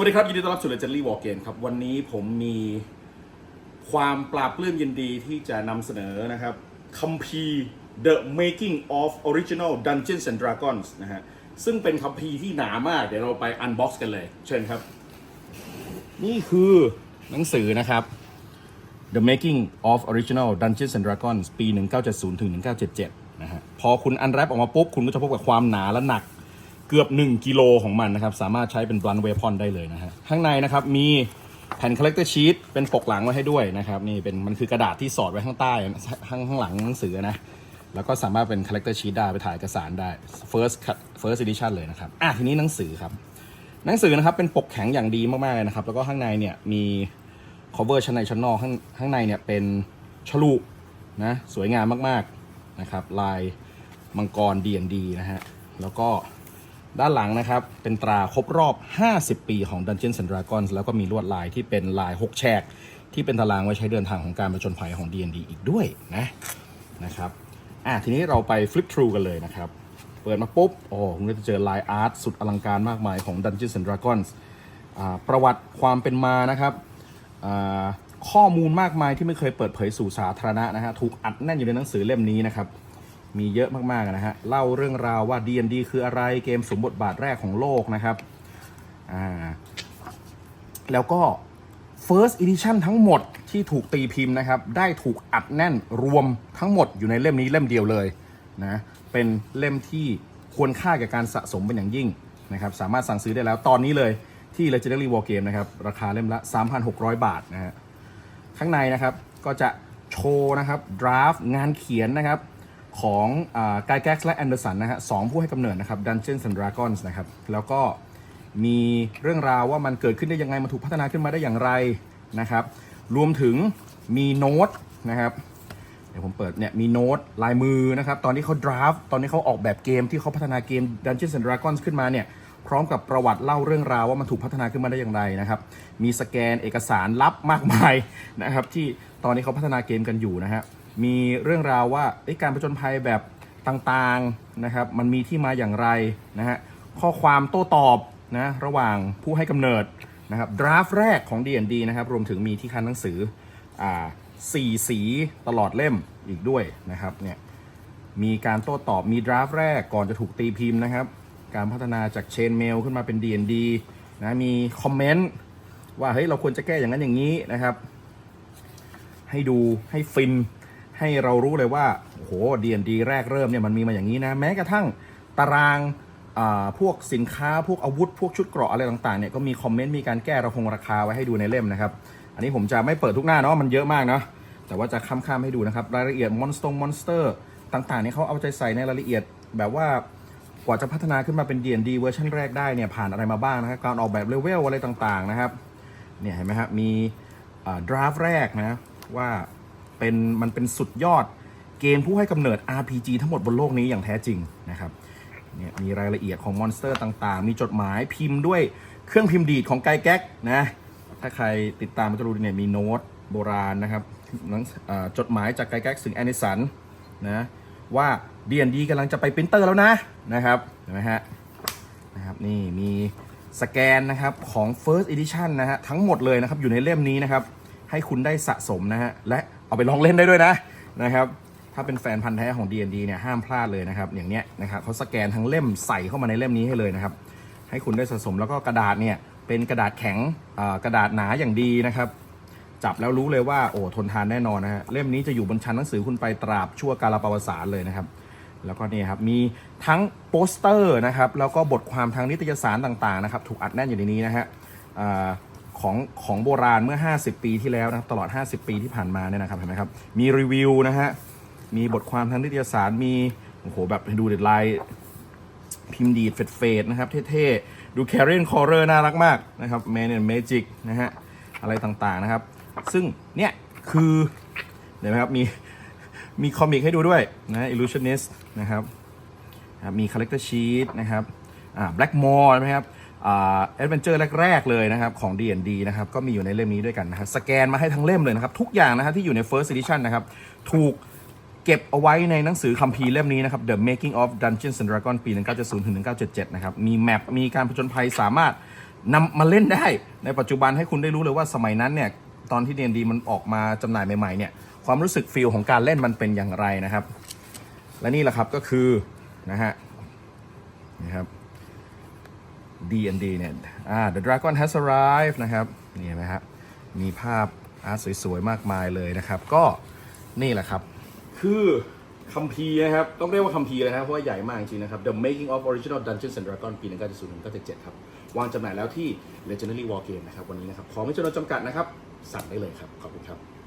วัสดีครับ ยินดีต้อนรับสู่เลเจนด์รี่วอร์เกมครับ วันนี้ผมมีความปราบปลื้มยินดีที่จะนำเสนอนะครับคัมภีร์ The Making of Original Dungeons and Dragons นะฮะซึ่งเป็นคัมภีร์ที่หนามาก เดี๋ยวเราไปอันบ็อกซ์กันเลย เชิญครับ นี่คือหนังสือนะครับ The Making of Original Dungeons and Dragons ปี 1970ถึง1977 นะฮะพอคุณอันแรปออกมาปุ๊บ คุณก็จะพบกับความหนาและหนัก เกือบ 1 กิโลของมันนะครับ สามารถใช้เป็น blunt weapon ได้เลยนะฮะข้างในนะครับมีแผ่น collector sheet เป็นปกหลังไว้ให้ด้วยนะครับนี่เป็นมันคือกระดาษที่สอดไว้ข้างใต้ข้างข้างหลังหนังสือนะแล้วก็สามารถเป็น collector sheet ได้ไปถ่ายเอกสารได้ first first edition เลยนะครับอะทีนี้หนังสือครับ หนังสือนะครับเป็นปกแข็งอย่างดีมากๆเลยนะครับ แล้วก็ข้างในเนี่ยมี cover ชั้นในชั้นนอกข้างข้างในเนี่ยเป็นฉลุนะสวยงามมากๆนะครับลายมังกร D&D นะฮะแล้วก็ ด้านหลังนะครับ เป็นตราครบรอบ 50 ปีของ Dungeons and Dragons แล้วก็มีลวดลายที่เป็นลาย 6 แฉก ที่เป็นตารางไว้ใช้เดินทางของการประจนภัยของ D&D อีกด้วยนะนะครับอะทีนี้เราไป flip through กันเลยนะครับ เปิดมาปุ๊บ โอ้คุณก็จะเจอลายอาร์ตสุดอลังการมากมายของ Dungeons and Dragons อ่าประวัติความเป็นมานะครับอ่าข้อมูลมากมายที่ไม่เคยเปิดเผยสู่สาธารณะนะฮะถูกอัดแน่นอยู่ในหนังสือเล่มนี้นะครับ มีเยอะมากๆนะฮะเล่าเรื่องราวว่า D&D คืออะไรเกมสมบทบาทแรกของโลกนะครับอ่าแล้วก็ First Edition ทั้งหมดที่ถูกตีพิมพ์นะครับ ได้ถูกอัดแน่นรวมทั้งหมดอยู่ในเล่มนี้เล่มเดียวเลยนะเป็นเล่มที่ควรค่าแก่การสะสมเป็นอย่างยิ่งนะครับ สามารถสั่งซื้อได้แล้วตอนนี้เลยที่ Legendary War Game นะครับ ราคาเล่มละ 3,600 บาทนะฮะข้างในนะครับก็จะโชว์นะครับดราฟงานเขียนนะครับ ของกายแก๊กและแอนเดอร์สันนะฮะสองผู้ให้กำเนิดนะครับ Dungeons and Dragons นะครับแล้วก็มีเรื่องราวว่ามันเกิดขึ้นได้ยังไง มันถูกพัฒนาขึ้นมาได้อย่างไรนะครับ รวมถึงมีโน้ตนะครับ เดี๋ยวผมเปิดเนี่ยมีโน้ตลายมือนะครับ ตอนที่เขาดราฟตอนนี้เขาออกแบบเกมที่เขาพัฒนาเกม Dungeons and Dragons ขึ้นมาเนี่ย พร้อมกับประวัติเล่าเรื่องราวว่ามันถูกพัฒนาขึ้นมาได้อย่างไรนะครับ มีสแกนเอกสารลับมากมายนะครับ ที่ตอนนี้เขาพัฒนาเกมกันอยู่นะฮะ มีเรื่องราวว่าการปะจนภัยแบบต่างๆนะครับ มันมีที่มาอย่างไรนะฮะข้อความโต้ตอบนะระหว่างผู้ให้กำเนิดนะครับดราฟแรกของ D&D นะครับ รวมถึงมีที่คันหนังสืออ่าสี่สีตลอดเล่มอีกด้วยนะครับเนี่ยมีการโต้ตอบมีดราฟแรกก่อนจะถูกตีพิมพ์นะครับ การพัฒนาจากเชนเมลขึ้นมาเป็น D&D นะมีคอมเมนต์ว่าเฮ้ยเราควรจะแก้อย่างนั้นอย่างนี้นะครับ ให้ดูให้ฟิน ให้เรารู้เลยว่าโอ้โห D&D แรกเริ่มเนี่ยมันมีมาอย่างนี้นะ แม้กระทั่งตารางอ่าพวกสินค้าพวกอาวุธ พวกชุดเกราะอะไรต่างๆเนี่ยก็มีคอมเมนต์มีการแก้ระคงราคาไว้ให้ดูในเล่มนะครับ อันนี้ผมจะไม่เปิดทุกหน้าเนาะมันเยอะมากเนาะแต่ว่าจะข้ามๆให้ดูนะครับ รายละเอียดมอนสเตงมอนสเตอร์ต่างๆเนี่ยเขาเอาใจใส่ในรายละเอียดแบบว่ากว่าจะพัฒนาขึ้นมาเป็น D&D เวอร์ชันแรกได้เนี่ยผ่านอะไรมาบ้างนะครับการออกแบบเลเวลอะไรต่างๆนะครับเนี่ยเห็นไหมครับมีดราฟแรกนะว่า เป็นมันเป็นสุดยอดเกมผู้ให้กำเนิด RPG ทั้งหมดบนโลกนี้อย่างแท้จริงนะครับเนี่ยมีรายละเอียดของมอนสเตอร์ต่างๆ มีจดหมายพิมพ์ด้วยเครื่องพิมพ์ดีดของไกแก๊กนะ ถ้าใครติดตามมันจะรู้เนี่ยมีโน้ตโบราณนะครับหนังจดหมายจากไกแก๊กถึงแอนิสันนะว่า D&D กำลังจะไปปรินเตอร์แล้วนะนะครับเห็นไหมฮะนะครับนี่มีสแกนนะครับของ first edition นะฮะทั้งหมดเลยนะครับอยู่ในเล่มนี้นะครับให้คุณได้สะสมนะฮะและ เอาไปลองเล่นได้ด้วยนะนะครับ ถ้าเป็นแฟนพันธ์แท้ของ D&D เนี่ยห้ามพลาดเลยนะครับอย่างเนี้ยนะครับเขาสแกนทั้งเล่มใส่เข้ามาในเล่มนี้ให้เลยนะครับ ให้คุณได้สะสมแล้วก็กระดาษเนี่ยเป็นกระดาษแข็งกระดาษหนาอย่างดีนะครับจับแล้วรู้เลยว่าโอ้ทนทานแน่นอนนะฮะเล่มนี้จะอยู่บนชั้นหนังสือคุณไปตราบชั่วกาลประวัติศาสตร์เลยนะครับ แล้วก็นี่ครับมีทั้งโปสเตอร์นะครับแล้วก็บทความทางนิตยสารต่างๆนะครับถูกอัดแน่นอยู่ในนี้นะฮะอา ของของโบราณเมื่อ 50 ปีที่แล้วนะครับตลอด 50 ปีที่ผ่านมาเนี่ยนะครับเห็นไหมครับมีรีวิวนะฮะมีบทความทางนิตยสารมีโอ้โหแบบดูเด็ดลายพิมพ์ดีดเฟดๆนะครับเท่ๆ ดูแคเรนคอร์เรอร์น่ารักมากนะครับแมนเมจิกนะฮะอะไรต่างๆนะครับ ซึ่งเนี่ยคือเห็นไหมครับมีมีคอมิกให้ดูด้วยนะ Illusionist นะครับนะครับมี Collector Sheet นะครับอ่า Blackmore นะครับ แอ่า Adventure แรก ๆ เลยนะครับของ D&D นะครับก็มีอยู่ในเล่มนี้ด้วยกันนะครับสแกนมาให้ทั้งเล่มเลยนะครับ ทุกอย่างนะครับที่อยู่ใน First Edition นะครับ ถูกเก็บเอาไว้ในหนังสือคัมภีร์เล่มนี้นะครับ The Making of Dungeons and Dragons ปี 1970ถึง1977 นะครับ มีแมปมีการผจญภัยสามารถนำมาเล่นได้ในปัจจุบันให้คุณได้รู้เลยว่าสมัยนั้นเนี่ย ตอนที่ D&D มันออกมาจำหน่ายใหม่ๆเนี่ยความรู้สึกฟีลของการเล่นมันเป็นอย่างไรนะครับ และนี่แหละครับก็คือนะฮะนะครับ D&D เนี่ยอ่า The Dragon has arrived นะครับ นี่เห็นไหมครับมีภาพอาร์ตสวยๆ มากมายเลยนะครับ ก็นี่แหละครับ คือคัมภีร์นะครับ ต้องเรียกว่าคัมภีร์เลยนะครับ เพราะว่าใหญ่มากจริงๆนะครับ The Making of Original Dungeons and Dragons ปี 1970 1977 ครับ วางจำหน่ายแล้วที่ Legendary War Game นะครับ วันนี้นะครับ ของไม่จำนวนจำกัดนะครับ สั่งได้เลยครับ ขอบคุณครับ